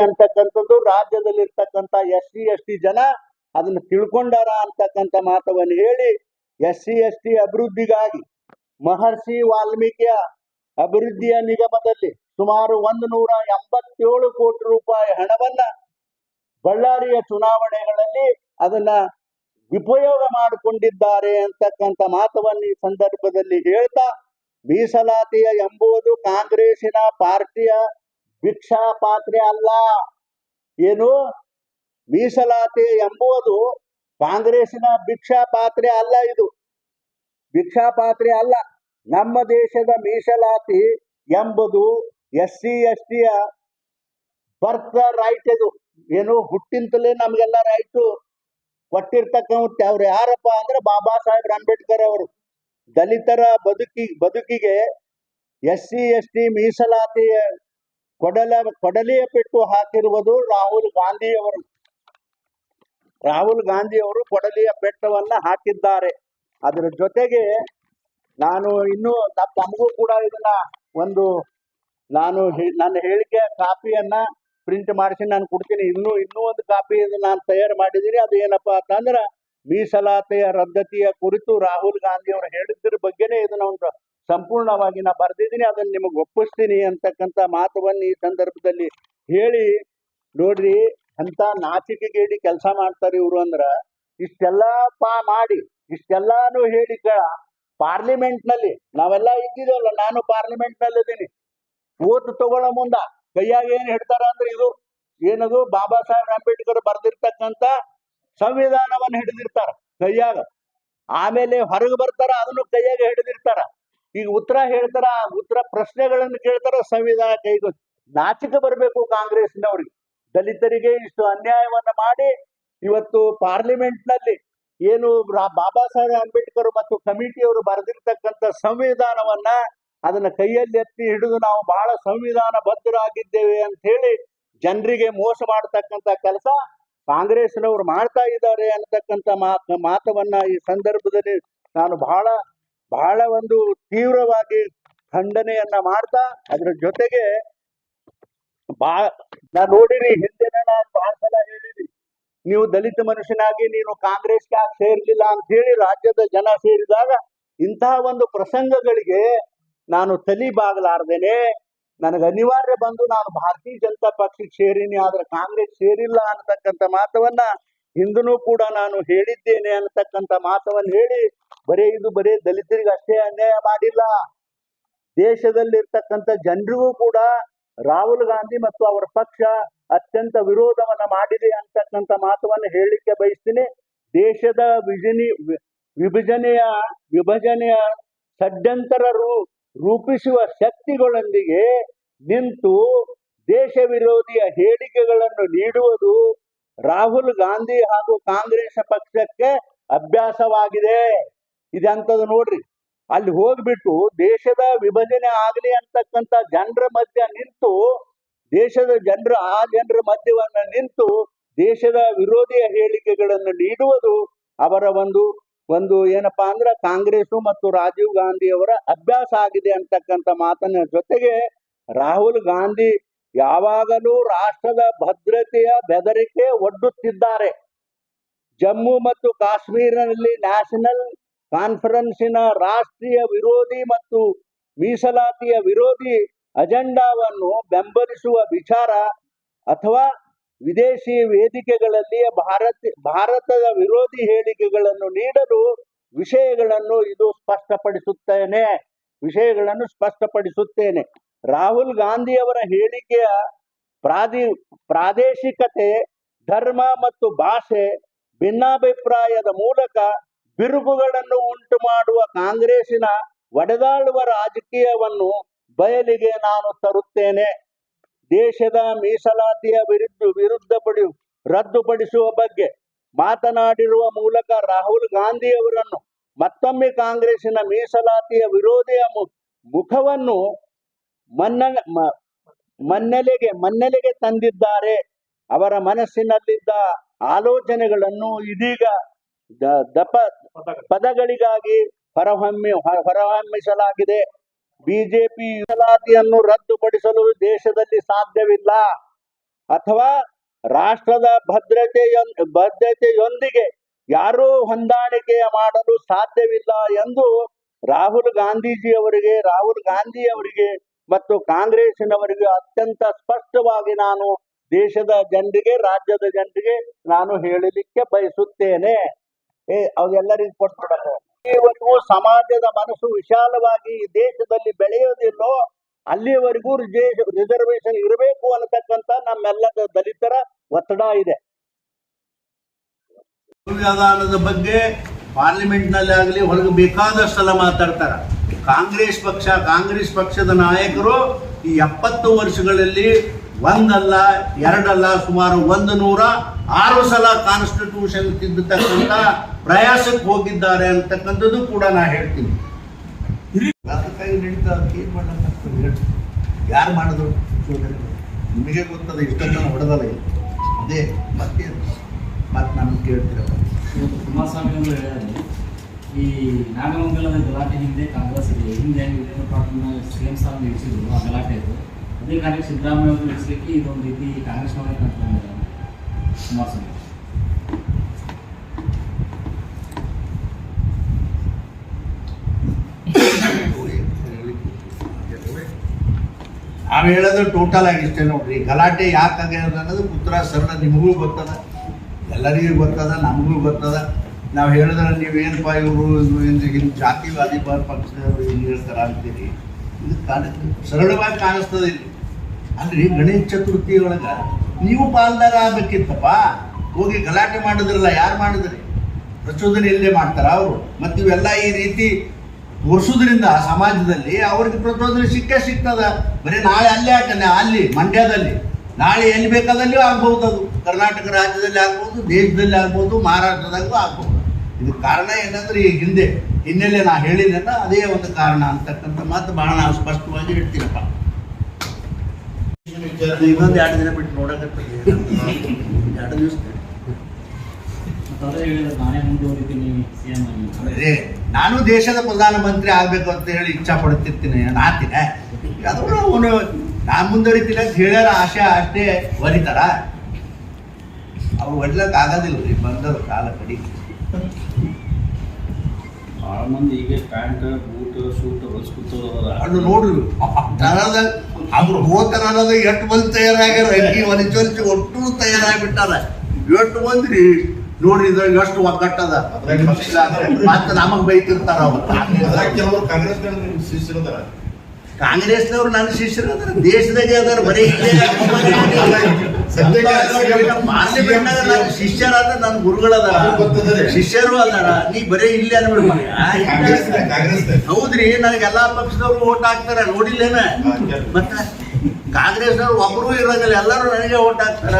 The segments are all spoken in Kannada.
ಅಂತಕ್ಕಂಥದ್ದು ರಾಜ್ಯದಲ್ಲಿ ಇರ್ತಕ್ಕಂಥ ಎಸ್ ಸಿ ಎಸ್ ಟಿ ಜನ ಅದನ್ನ ತಿಳ್ಕೊಂಡಾರ ಅಂತಕ್ಕಂಥ ಮಾತವನ್ನು ಹೇಳಿ ಎಸ್ ಸಿ ಎಸ್ ಟಿ ಅಭಿವೃದ್ಧಿಗಾಗಿ ಮಹರ್ಷಿ ವಾಲ್ಮೀಕಿಯ ಅಭಿವೃದ್ಧಿಯ ನಿಗಮದಲ್ಲಿ ಸುಮಾರು ಒಂದು ನೂರ ಎಂಬತ್ತೇಳು ಕೋಟಿ ರೂಪಾಯಿ ಹಣವನ್ನ ಬಳ್ಳಾರಿಯ ಚುನಾವಣೆಗಳಲ್ಲಿ ಅದನ್ನ ಉಪಯೋಗ ಮಾಡಿಕೊಂಡಿದ್ದಾರೆ ಅಂತಕ್ಕಂಥ ಮಾತವನ್ನು ಈ ಸಂದರ್ಭದಲ್ಲಿ ಹೇಳ್ತಾ, ಮೀಸಲಾತಿಯ ಎಂಬುದು ಕಾಂಗ್ರೆಸ್ಸಿನ ಪಾರ್ಟಿಯ ಭಿಕ್ಷಾ ಪಾತ್ರೆ ಅಲ್ಲ. ಏನು? ಮೀಸಲಾತಿ ಎಂಬುದು ಕಾಂಗ್ರೆಸ್ಸಿನ ಭಿಕ್ಷಾ ಪಾತ್ರೆ ಅಲ್ಲ ಇದು. ಭಿಕ್ಷಾ ಪಾತ್ರೆ ಅಲ್ಲ. ನಮ್ಮ ದೇಶದ ಮೀಸಲಾತಿ ಎಂಬುದು ಎಸ್ ಸಿ ಎಸ್ ಟಿಯ ಬರ್ತ್ ರೈಟ್ ಇದು. ಏನು? ಹುಟ್ಟಿಂತಲೇ ನಮಗೆಲ್ಲ ರೈಟು. ಕೊಟ್ಟಿರ್ತಕ್ಕಂಥ ಅವ್ರು ಯಾರಪ್ಪ ಅಂದ್ರೆ ಬಾಬಾ ಸಾಹೇಬ್ ಅಂಬೇಡ್ಕರ್ ಅವರು. ದಲಿತರ ಬದುಕಿ, ಬದುಕಿಗೆ ಎಸ್ ಸಿ ಎಸ್ ಟಿ ಮೀಸಲಾತಿ ಕೊಡಲ, ಕೊಡಲಿಯ ಪೆಟ್ಟು ಹಾಕಿರುವುದು ರಾಹುಲ್ ಗಾಂಧಿ ಅವರು ರಾಹುಲ್ ಗಾಂಧಿ ಅವರು ಕೊಡಲಿಯ ಪೆಟ್ಟವನ್ನ ಹಾಕಿದ್ದಾರೆ. ಅದರ ಜೊತೆಗೆ ನಾನು ಇನ್ನೂ ತಮಗೂ ಕೂಡ ಇದನ್ನ ಒಂದು ನಾನು ನನ್ನ ಹೇಳಿಕೆ ಕಾಪಿಯನ್ನ ಪ್ರಿಂಟ್ ಮಾಡಿಸಿ ನಾನು ಕೊಡ್ತೀನಿ. ಇನ್ನೂ ಇನ್ನೂ ಒಂದು ಕಾಪಿ ನಾನು ತಯಾರು ಮಾಡಿದ್ದೀನಿ. ಅದು ಏನಪ್ಪಾ ಅಂತಂದ್ರೆ ಮೀಸಲಾತಿಯ ರದ್ದತಿಯ ಕುರಿತು ರಾಹುಲ್ ಗಾಂಧಿ ಅವರು ಹೇಳಿದ್ರ ಬಗ್ಗೆನೇ ಇದನ್ನ ಒಂದು ಸಂಪೂರ್ಣವಾಗಿ ನಾ ಬರ್ದಿದ್ದೀನಿ, ಅದನ್ನ ನಿಮಗೆ ಒಪ್ಪಿಸ್ತೀನಿ ಅಂತಕ್ಕಂಥ ಮಾತುವನ್ನು ಈ ಸಂದರ್ಭದಲ್ಲಿ ಹೇಳಿ. ನೋಡ್ರಿ ಅಂತ ನಾಚಿಕೆಗೇಡಿ ಕೆಲಸ ಮಾಡ್ತಾರೆ ಇವರು ಅಂದ್ರ, ಇಷ್ಟೆಲ್ಲ ಪಾ ಮಾಡಿ, ಇಷ್ಟೆಲ್ಲಾನು ಹೇಳಿ ಪಾರ್ಲಿಮೆಂಟ್ನಲ್ಲಿ ನಾವೆಲ್ಲ ಇದ್ದಿದ್ದೇವಲ್ಲ ನಾನು ಪಾರ್ಲಿಮೆಂಟ್ನಲ್ಲಿ ಇದ್ದೀನಿ ಓಟ್ ತಗೊಳ್ಳೋ ಮುಂದ ಕೈಯಾಗ ಏನ್ ಹಿಡ್ತಾರ ಅಂದ್ರೆ ಇದು, ಏನದು? ಬಾಬಾ ಸಾಹೇಬ್ ಅಂಬೇಡ್ಕರ್ ಬರ್ದಿರ್ತಕ್ಕಂತ ಸಂವಿಧಾನವನ್ನ ಹಿಡಿದಿರ್ತಾರ ಕೈಯಾಗ. ಆಮೇಲೆ ಹೊರಗೆ ಬರ್ತಾರ, ಅದನ್ನು ಕೈಯಾಗ ಹಿಡಿದಿರ್ತಾರ. ಈಗ ಉತ್ತರ ಹೇಳ್ತಾರ, ಉತ್ತರ ಪ್ರಶ್ನೆಗಳನ್ನು ಕೇಳ್ತಾರ ಸಂವಿಧಾನ ಕೈಗೆ, ನಾಚಿಕೆ ಬರಬೇಕು ಕಾಂಗ್ರೆಸ್ನವ್ರಿಗೆ. ದಲಿತರಿಗೆ ಇಷ್ಟು ಅನ್ಯಾಯವನ್ನ ಮಾಡಿ ಇವತ್ತು ಪಾರ್ಲಿಮೆಂಟ್ನಲ್ಲಿ ಏನು ಬಾಬಾ ಸಾಹೇಬ್ ಅಂಬೇಡ್ಕರ್ ಮತ್ತು ಕಮಿಟಿಯವರು ಬರೆದಿರ್ತಕ್ಕಂಥ ಸಂವಿಧಾನವನ್ನ ಅದನ್ನ ಕೈಯಲ್ಲಿ ಎತ್ತಿ ಹಿಡಿದು ನಾವು ಬಹಳ ಸಂವಿಧಾನ ಬದ್ಧರಾಗಿದ್ದೇವೆ ಅಂತ ಹೇಳಿ ಜನರಿಗೆ ಮೋಸ ಮಾಡತಕ್ಕಂತ ಕೆಲಸ ಕಾಂಗ್ರೆಸ್ನವರು ಮಾಡ್ತಾ ಇದ್ದಾರೆ ಅನ್ನತಕ್ಕಂಥ ಮಾತ, ಮಾತವನ್ನ ಈ ಸಂದರ್ಭದಲ್ಲಿ ನಾನು ಬಹಳ ಬಹಳ ಒಂದು ತೀವ್ರವಾಗಿ ಖಂಡನೆಯನ್ನ ಮಾಡ್ತಾ, ಅದ್ರ ಜೊತೆಗೆ ಬಾ, ನಾ ನೋಡಿರಿ ಹಿಂದೆ ನಾನು ಬಹಳ ಸಲ ಹೇಳಿರಿ ನೀವು ದಲಿತ ಮನುಷ್ಯನಾಗಿ, ನೀನು ಕಾಂಗ್ರೆಸ್ಗೆ ಯಾಕೆ ಸೇರ್ಲಿಲ್ಲ ಅಂತ ಹೇಳಿ ರಾಜ್ಯದ ಜನ ಸೇರಿದಾಗ ಇಂತಹ ಒಂದು ಪ್ರಸಂಗಗಳಿಗೆ ನಾನು ತಲಿ ಬಾಗಲಾರ್ದೇನೆ. ನನಗೆ ಅನಿವಾರ್ಯ ಬಂದು ನಾನು ಭಾರತೀಯ ಜನತಾ ಪಕ್ಷಕ್ಕೆ ಸೇರಿನಿ, ಆದ್ರೆ ಕಾಂಗ್ರೆಸ್ ಸೇರಿಲ್ಲ ಅನ್ನತಕ್ಕಂಥ ಮಾತವನ್ನ ಹಿಂದೂ ಕೂಡ ನಾನು ಹೇಳಿದ್ದೇನೆ ಅನ್ನತಕ್ಕಂಥ ಮಾತವನ್ನು ಹೇಳಿ, ಬರೇ ಇದು ಬರೇ ದಲಿತರಿಗೆ ಅಷ್ಟೇ ಅನ್ಯಾಯ ಮಾಡಿಲ್ಲ. ದೇಶದಲ್ಲಿರ್ತಕ್ಕಂಥ ಜನರಿಗೂ ಕೂಡ ರಾಹುಲ್ ಗಾಂಧಿ ಮತ್ತು ಅವರ ಪಕ್ಷ ಅತ್ಯಂತ ವಿರೋಧವನ್ನ ಮಾಡಿದೆ ಅಂತಕ್ಕಂಥ ಮಾತವನ್ನು ಹೇಳಲಿಕ್ಕೆ ಬಯಸ್ತೀನಿ. ದೇಶದ ವಿಜನಿ, ವಿಭಜನೆಯ ವಿಭಜನೆಯ ಷಡ್ಯಂತರ ರೂಪಿಸುವ ಶಕ್ತಿಗಳೊಂದಿಗೆ ನಿಂತು ದೇಶ ವಿರೋಧಿಯ ಹೇಳಿಕೆಗಳನ್ನು ನೀಡುವುದು ರಾಹುಲ್ ಗಾಂಧಿ ಹಾಗೂ ಕಾಂಗ್ರೆಸ್ ಪಕ್ಷಕ್ಕೆ ಅಭ್ಯಾಸವಾಗಿದೆ. ಇದೆಂಥದ್ದು ನೋಡ್ರಿ, ಅಲ್ಲಿ ಹೋಗ್ಬಿಟ್ಟು ದೇಶದ ವಿಭಜನೆ ಆಗಲಿ ಅಂತಕ್ಕಂಥ ಜನರ ಮಧ್ಯ ನಿಂತು, ದೇಶದ ಜನರ, ಆ ಜನರ ಮಧ್ಯವನ್ನ ನಿಂತು ದೇಶದ ವಿರೋಧಿಯ ಹೇಳಿಕೆಗಳನ್ನು ನೀಡುವುದು ಅವರ ಒಂದು ಒಂದು ಏನಪ್ಪಾ ಅಂದ್ರೆ ಕಾಂಗ್ರೆಸ್ ಮತ್ತು ರಾಜೀವ್ ಗಾಂಧಿ ಅವರ ಅಭ್ಯಾಸ ಆಗಿದೆ ಅಂತಕ್ಕಂಥ ಮಾತನ್ನ ಜೊತೆಗೆ ರಾಹುಲ್ ಗಾಂಧಿ ಯಾವಾಗಲೂ ರಾಷ್ಟ್ರದ ಭದ್ರತೆಯ ಬೆದರಿಕೆ ಒಡ್ಡುತ್ತಿದ್ದಾರೆ. ಜಮ್ಮು ಮತ್ತು ಕಾಶ್ಮೀರದಲ್ಲಿ ನ್ಯಾಷನಲ್ ಕಾನ್ಫರೆನ್ಸಿನ ರಾಷ್ಟ್ರೀಯ ವಿರೋಧಿ ಮತ್ತು ಮೀಸಲಾತಿಯ ವಿರೋಧಿ ಅಜೆಂಡಾವನ್ನು ಬೆಂಬಲಿಸುವ ವಿಚಾರ ಅಥವಾ ವಿದೇಶಿ ವೇದಿಕೆಗಳಲ್ಲಿ ಭಾರತ, ಭಾರತದ ವಿರೋಧಿ ಹೇಳಿಕೆಗಳನ್ನು ನೀಡಲು ವಿಷಯಗಳನ್ನು ಇದು ಸ್ಪಷ್ಟಪಡಿಸುತ್ತೇನೆ. ವಿಷಯಗಳನ್ನು ಸ್ಪಷ್ಟಪಡಿಸುತ್ತೇನೆ. ರಾಹುಲ್ ಗಾಂಧಿ ಅವರ ಹೇಳಿಕೆಯ ಪ್ರಾದಿ, ಪ್ರಾದೇಶಿಕತೆ, ಧರ್ಮ ಮತ್ತು ಭಾಷೆ ಭಿನ್ನಾಭಿಪ್ರಾಯದ ಮೂಲಕ ಬಿರುಕುಗಳನ್ನು ಉಂಟು ಮಾಡುವ ಕಾಂಗ್ರೆಸ್ಸಿನ ಒಡೆದಾಳುವ ರಾಜಕೀಯವನ್ನು ಬಯಲಿಗೆ ನಾನು ತರುತ್ತೇನೆ. ದೇಶದ ಮೀಸಲಾತಿಯ ವಿರುದ್ಧ ವಿರುದ್ಧ ಪಡಿ, ರದ್ದುಪಡಿಸುವ ಬಗ್ಗೆ ಮಾತನಾಡಿರುವ ಮೂಲಕ ರಾಹುಲ್ ಗಾಂಧಿ ಅವರನ್ನು ಮತ್ತೊಮ್ಮೆ ಕಾಂಗ್ರೆಸ್ಸಿನ ಮೀಸಲಾತಿಯ ವಿರೋಧಿಯ ಮುಖವನ್ನು ಮನ್ನ ಮನ್ನೆಲೆಗೆ ಮನ್ನೆಲೆಗೆ ತಂದಿದ್ದಾರೆ. ಅವರ ಮನಸ್ಸಿನಲ್ಲಿದ್ದ ಆಲೋಚನೆಗಳನ್ನು ಇದೀಗ ದಪ, ಪದಗಳಿಗಾಗಿ ಹೊರಹೊಮ್ಮಿ ಹೊರಹೊಮ್ಮಿಸಲಾಗಿದೆ. ಬಿಜೆಪಿ ಮೀಸಲಾತಿಯನ್ನು ರದ್ದುಪಡಿಸಲು ದೇಶದಲ್ಲಿ ಸಾಧ್ಯವಿಲ್ಲ. ಅಥವಾ ರಾಷ್ಟ್ರದ ಭದ್ರತೆಯ, ಭದ್ರತೆಯೊಂದಿಗೆ ಯಾರೂ ಹೊಂದಾಣಿಕೆ ಮಾಡಲು ಸಾಧ್ಯವಿಲ್ಲ ಎಂದು ರಾಹುಲ್ ಗಾಂಧೀಜಿಯವರಿಗೆ, ರಾಹುಲ್ ಗಾಂಧಿ ಅವರಿಗೆ ಮತ್ತು ಕಾಂಗ್ರೆಸ್ಸಿನವರಿಗೆ ಅತ್ಯಂತ ಸ್ಪಷ್ಟವಾಗಿ ನಾನು ದೇಶದ ಜನರಿಗೆ, ರಾಜ್ಯದ ಜನರಿಗೆ ನಾನು ಹೇಳಲಿಕ್ಕೆ ಬಯಸುತ್ತೇನೆ. ಏ ಅವೆಲ್ಲರಿಗೂ ಕೊಟ್ಟು ಇಲ್ಲಿವರೆಗೂ ಸಮಾಜದ ಮನಸ್ಸು ವಿಶಾಲವಾಗಿ ದೇಶದಲ್ಲಿ ಬೆಳೆಯೋದಿಲ್ಲೋ ಅಲ್ಲಿಯವರೆಗೂ ರಿಸರ್ವೇಶನ್ ಇರಬೇಕು ಅನ್ನತಕ್ಕಂತ ನಮ್ಮೆಲ್ಲದ ದಲಿತರ ಒತ್ತಡ ಇದೆ. ಸಂವಿಧಾನದ ಬಗ್ಗೆ ಪಾರ್ಲಿಮೆಂಟ್ನಲ್ಲಿ ಆಗಲಿ ಹೊರಗೆ ಬೇಕಾದಷ್ಟೆಲ್ಲ ಮಾತಾಡ್ತಾರ. ಕಾಂಗ್ರೆಸ್ ಪಕ್ಷ, ಕಾಂಗ್ರೆಸ್ ಪಕ್ಷದ ನಾಯಕರು ಈ ಎಪ್ಪತ್ತು ವರ್ಷಗಳಲ್ಲಿ ಒಂದಲ್ಲ, ಎರಡಲ್ಲ, ಸುಮಾರು ಒಂದು ನೂರ ಆರು ಸಲ ಕಾನ್ಸ್ಟಿಟ್ಯೂಷನ್ ತಿದ್ದತಕ್ಕಂತ ಪ್ರಯಾಸಕ್ಕೆ ಹೋಗಿದ್ದಾರೆ ಅಂತಕ್ಕಂಥದ್ದು ಕೂಡ ನಾ ಹೇಳ್ತೀನಿ ಯಾರು ಸೋದರರು? ನಿಮಗೆ ಗೊತ್ತದ ಇಷ್ಟೊಂದು ಹೊಡೆದಲ್ಲ. ಅದೇ, ಮತ್ತೆ ಮತ್ತೆ ನಾನು ಕೇಳ್ತೀರ ಕುಮಾರಸ್ವಾಮಿ ಈ ನಾಗಮಂಗಲದ ಗಲಾಟೆ ಹಿಂದೆ ಕಾಂಗ್ರೆಸ್ ಇದೆ. ಹಿಂದೆ ವಿರೋಧ ಪಾರ್ಟಿನ ಎಂ ಸಾಹ್ ನಿಲ್ಲಿಸಿದ್ರು ಆ ಗಲಾಟೆ ಇದು ಅದೇ ಕಾರಣಕ್ಕೆ ಸಿದ್ದರಾಮಯ್ಯ ಅವರು ನಿಲ್ಲಿಸಲಿಕ್ಕೆ ಇದೊಂದು ರೀತಿ ಕಾಂಗ್ರೆಸ್ನವರೇ ಕಂಡುಕೊಂಡಿದ್ದಾರೆ ಕುಮಾರಸ್ವಾಮಿ ನಾನು ಹೇಳೋದು ಟೋಟಲ್ ಆಗಿ ಇಷ್ಟೇ ನೋಡ್ರಿ. ಗಲಾಟೆ ಯಾಕೆ ಅನ್ನೋದು ಉತ್ತರ ಸರಳ ನಿಮಗೂ ಗೊತ್ತದ. ಎಲ್ಲರಿಗೂ ಗೊತ್ತದ, ನಮಗೂ ಗೊತ್ತದ. ನಾವು ಹೇಳಿದ್ರೆ ನೀವೇನಪ್ಪ ಇವರು ಹಿಂಗೆ ಜಾತಿವಾದಿ ಬಾರ್ ಪಕ್ಷದವರು ಹಿಂಗೆ ಹೇಳ್ತಾರ ಅಂತೀರಿ? ಇದು ಕಾಣ, ಸರಳವಾಗಿ ಕಾಣಿಸ್ತದೆ ಇಲ್ಲಿ. ಅಲ್ರಿ ಗಣೇಶ ಚತುರ್ಥಿ ಒಳಗೆ ನೀವು ಪಾಲ್ದಾರ ಆಗ್ಬೇಕಿತ್ತಪ್ಪ? ಹೋಗಿ ಗಲಾಟೆ ಮಾಡಿದ್ರಲ್ಲ, ಯಾರು ಮಾಡಿದ್ರಿ? ಪ್ರಚೋದನೆ ಇಲ್ಲೇ ಮಾಡ್ತಾರ ಅವರು? ಮತ್ತು ಇವೆಲ್ಲ ಈ ರೀತಿ ತೋರಿಸೋದ್ರಿಂದ ಸಮಾಜದಲ್ಲಿ ಅವ್ರಿಗೆ ಪ್ರಚೋದನೆ ಸಿಕ್ಕೇ ಸಿಗ್ತದ. ಬರೀ ನಾಳೆ ಅಲ್ಲೇ ಆಗ್ತಾನೆ ಅಲ್ಲಿ, ಮಂಡ್ಯದಲ್ಲಿ. ನಾಳೆ ಎಲ್ಲಿ ಬೇಕಾದಲ್ಲಿಯೂ ಆಗ್ಬಹುದು ಅದು ಕರ್ನಾಟಕ ರಾಜ್ಯದಲ್ಲಿ ಆಗ್ಬೋದು, ದೇಶದಲ್ಲಿ ಆಗ್ಬೋದು ಮಹಾರಾಷ್ಟ್ರದಾಗೂ ಆಗ್ಬೋದು. ಇದಕ್ಕೆ ಕಾರಣ ಏನಂದ್ರೆ ಈ ಹಿಂದೆ ಹಿನ್ನೆಲೆ ನಾ ಹೇಳಿದ್ದೆಲ್ಲ ಅದೇ ಒಂದು ಕಾರಣ ಅಂತಕ್ಕಂಥ ಮಾತು ಬಹಳ ನಾವು ಸ್ಪಷ್ಟವಾಗಿ ಹೇಳ್ತೀನಪ್ಪ ಇನ್ನೊಂದು ಎರಡು ದಿನ ಬಿಟ್ಟು ನೋಡಕತ್ತೀವಿ ಎರಡು ದಿವಸ ಅದೇ ನಾನೇ ದೇಶದ ಪ್ರಧಾನಮಂತ್ರಿ ಆಗ್ಬೇಕು ಅಂತ ಹೇಳಿ ಇಚ್ಛಾ ಪಡ್ತಿರ್ತೀನಿ ನಾತಿನ ಅದು ಅವನು ನಾನು ಮುಂದುವರಿತೀನಿ ಅಂತ ಹೇಳ್ಯಾರ ಆಶೆ ಅಷ್ಟೇ ಒಲಿತಾರ. ಅವ್ರು ಒಡ್ಲಕ್ಕೆ ಆಗೋದಿಲ್ಲ ರೀ ಬಂದದ ಕಾಲ ಕಡಿ. ಭಾಳ ಮಂದಿ ಈಗ ಪ್ಯಾಂಟ್ ಬೂಟ್ ಶೂಟ್ ಹೊಲ್ಸ್ಕೊತವ್ರ ಅದು ನೋಡ್ರಿ. ತರದ ಅವ್ರು ಹೋತನದ ಎಷ್ಟು ಮಂದಿ ತಯಾರಾಗ್ಯಾರ. ಈ ಒಲಿಚೊಲಿಸಿ ಒಟ್ಟು ತಯಾರಾಗ್ಬಿಟ್ಟಾರ. ಎಷ್ಟು ಮಂದಿ ನೋಡ್ರಿ ಇದ್ರಾಗ ಎಷ್ಟು ಒಗ್ಗಟ್ಟದ ಮತ್ತೆ ನಮಗ್ ಬೈತಿರ್ತಾರ ಅವ್ರು. ಕಾಂಗ್ರೆಸ್ನವ್ರು ನನ್ನ ಶಿಷ್ಯರು ಅದಾರ. ದೇಶದಾಗೆ ಅದಾರ. ಬರೀ ಶಿಷ್ಯರಾದ ನನ್ನ ಗೊತ್ತದರಿ. ಶಿಷ್ಯರು ಅದಾರ ನೀ ಬರೇ ಇಲ್ಲಿ ಅನ್ಬಿಡ್ ಕಾಂಗ್ರೆಸ್ ಕಾಂಗ್ರೆಸ್ ಹೌದ್ರಿ ನನಗೆ ಎಲ್ಲಾ ಪಕ್ಷದವ್ರು ಓಟ್ ಹಾಕ್ತಾರ ನೋಡಿಲ್ಲೇನ? ಮತ್ತ ಕಾಂಗ್ರೆಸ್ನವ್ರು ಒಬ್ರು ಇರೋದಿಲ್ಲ ಎಲ್ಲರೂ ನನಗೆ ಓಟ್ ಹಾಕ್ತಾರ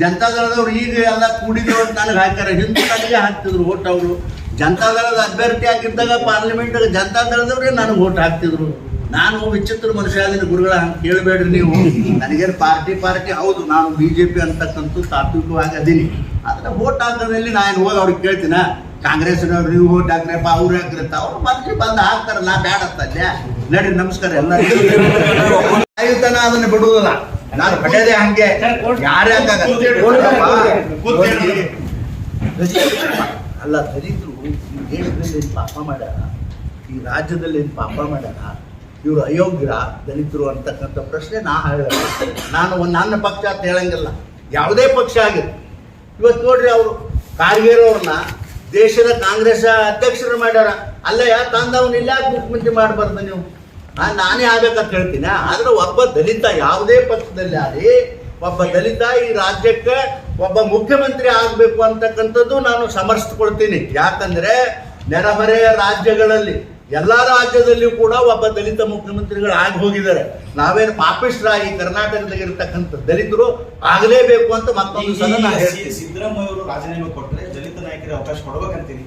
ಜನತಾದಳದವ್ರು ಈಗ ಎಲ್ಲ ಕೂಡಿದ್ರು ಅಂತ ನನಗೆ ಹಾಕ್ಯಾರ ಹಿಂದೂ ನನಗೆ ಹಾಕ್ತಿದ್ರು ಓಟ್ ಅವರು. ಜನತಾದಳದ ಅಭ್ಯರ್ಥಿ ಆಗಿದ್ದಾಗ ಪಾರ್ಲಿಮೆಂಟ್ ಜನತಾದಳದವ್ರಿಗೆ ನನಗೆ ಓಟ್ ಹಾಕ್ತಿದ್ರು. ನಾನು ವಿಚಿತ್ರ ಮನುಷ್ಯ ಆದ್ರೆ ಗುರುಗಳ ಕೇಳಬೇಡ್ರಿ ನೀವು. ನನಗೇನು ಪಾರ್ಟಿ ಪಾರ್ಟಿ ಹೌದು ನಾನು ಬಿಜೆಪಿ ಜೆ ಪಿ ಅಂತಕ್ಕಂಥ ತಾತ್ವಿಕವಾಗಿ ಅದೀನಿ. ಆದ್ರೆ ಓಟ್ ಹಾಕೋದ್ರಲ್ಲಿ ನಾನು ಹೋಗಿ ಅವ್ರಿಗೆ ಕೇಳ್ತೀನ? ಕಾಂಗ್ರೆಸ್ನವ್ರು ನೀವು ಓಟ್ ಹಾಕ್ರಪ್ಪ ಅವ್ರು ಹಾಕ್ರತ್ತ ಅವ್ರು ಬಂದು ಬಂದು ಹಾಕ್ತಾರ ನಾ ಬ್ಯಾಡ ನಡ್ರಿ ನಮಸ್ಕಾರ ಎಲ್ಲ ಆಯುತನ ಅದನ್ನ ಬಿಡುವುದಿಲ್ಲ. ನಾನು ಪಡೆಯದೆ ಹಂಗೆ. ಯಾರೇ ಅಲ್ಲ ದಲಿತರು ಈ ದೇಶದಲ್ಲಿ ಏನ್ ಪಾಪ ಮಾಡ್ಯಾರ? ಈ ರಾಜ್ಯದಲ್ಲಿ ಏನ್ ಪಾಪ ಮಾಡ್ಯಾರ? ಇವರು ಅಯೋಗ್ಯ ದಲಿತರು ಅಂತಕ್ಕಂಥ ಪ್ರಶ್ನೆ ನಾ ಹೇಳ ನಾನು ಒಂದು ನನ್ನ ಪಕ್ಷ ಅಂತ ಹೇಳಂಗಿಲ್ಲ. ಯಾವುದೇ ಪಕ್ಷ ಆಗಿತ್ತು ಇವತ್ತು ನೋಡ್ರಿ ಅವರು ಕಾರ್ಗೇರವ್ರನ್ನ ದೇಶದ ಕಾಂಗ್ರೆಸ್ ಅಧ್ಯಕ್ಷರು ಮಾಡ್ಯಾರ. ಅಲ್ಲಯ್ಯ ತಂದವನ್ನ ಇಲ್ಲ, ಮುಖ್ಯಮಂತ್ರಿ ಮಾಡಬಾರ್ದು ನೀವು. ನಾನು ನಾನೇ ಆಗ್ಬೇಕಂತ ಹೇಳ್ತೀನಿ. ಆದ್ರೆ ಒಬ್ಬ ದಲಿತ ಯಾವುದೇ ಪಕ್ಷದಲ್ಲಿ ಆಗಲಿ, ಒಬ್ಬ ದಲಿತ ಈ ರಾಜ್ಯಕ್ಕೆ ಒಬ್ಬ ಮುಖ್ಯಮಂತ್ರಿ ಆಗಬೇಕು ಅಂತಕ್ಕಂಥದ್ದು ನಾನು ಸಮರ್ಥಿಸ್ಕೊಳ್ತೀನಿ. ಯಾಕಂದ್ರೆ ನೆರೆಹೊರೆಯ ರಾಜ್ಯಗಳಲ್ಲಿ ಎಲ್ಲಾ ರಾಜ್ಯದಲ್ಲಿಯೂ ಕೂಡ ಒಬ್ಬ ದಲಿತ ಮುಖ್ಯಮಂತ್ರಿಗಳು ಆಗಿ ಹೋಗಿದ್ದಾರೆ. ನಾವೇನು ಪಾಪಿಸ್ಟ್ರಾಗಿ ಕರ್ನಾಟಕದಲ್ಲಿ ಇರತಕ್ಕಂಥ ದಲಿತರು ಆಗಲೇಬೇಕು ಅಂತ ಮತ್ತೊಂದು ಸಲ ಸಿದ್ದರಾಮಯ್ಯ ಅವರು ರಾಜೀನಾಮೆ ಕೊಟ್ಟರೆ ದಲಿತ ನಾಯಕರಿಗೆ ಅವಕಾಶ ಕೊಡ್ಬೇಕಂತೀನಿ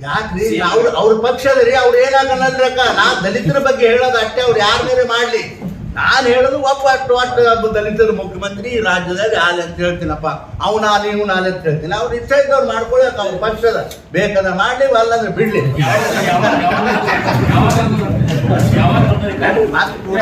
ಯಾಕ್ರಿ? ಅವ್ರ ಅವ್ರ ಪಕ್ಷದ ರೀ ಅವ್ರು ಏನಾಗಲ್ಲಕ್ಕ ನಾ ದಲಿತರ ಬಗ್ಗೆ ಹೇಳೋದು ಅಷ್ಟೇ ಅವ್ರು ಯಾರನ್ನೇ ಮಾಡ್ಲಿ? ನಾನು ಹೇಳೋದು ಒಬ್ಬ ಅಷ್ಟು ಅಷ್ಟು ಒಬ್ಬ ದಲಿತರ ಮುಖ್ಯಮಂತ್ರಿ ಈ ರಾಜ್ಯದಾಗ ಆಲಿ ಅಂತ ಹೇಳ್ತೀನಪ್ಪ. ಅವ್ನ ಆಲಿ ಇವ್ನ ಆಲಿ ಅಂತ ಹೇಳ್ತೀನಿ. ಅವ್ರು ಇಷ್ಟ ಇದ್ದವ್ರು ಮಾಡ್ಕೊಳಕ್ ಅವ್ರ ಪಕ್ಷದ ಬೇಕಾದ ಮಾಡ್ಲಿ ಅಲ್ಲಂದ್ರೆ ಬಿಡ್ಲಿ. ಮಾತು ಕೂಡ.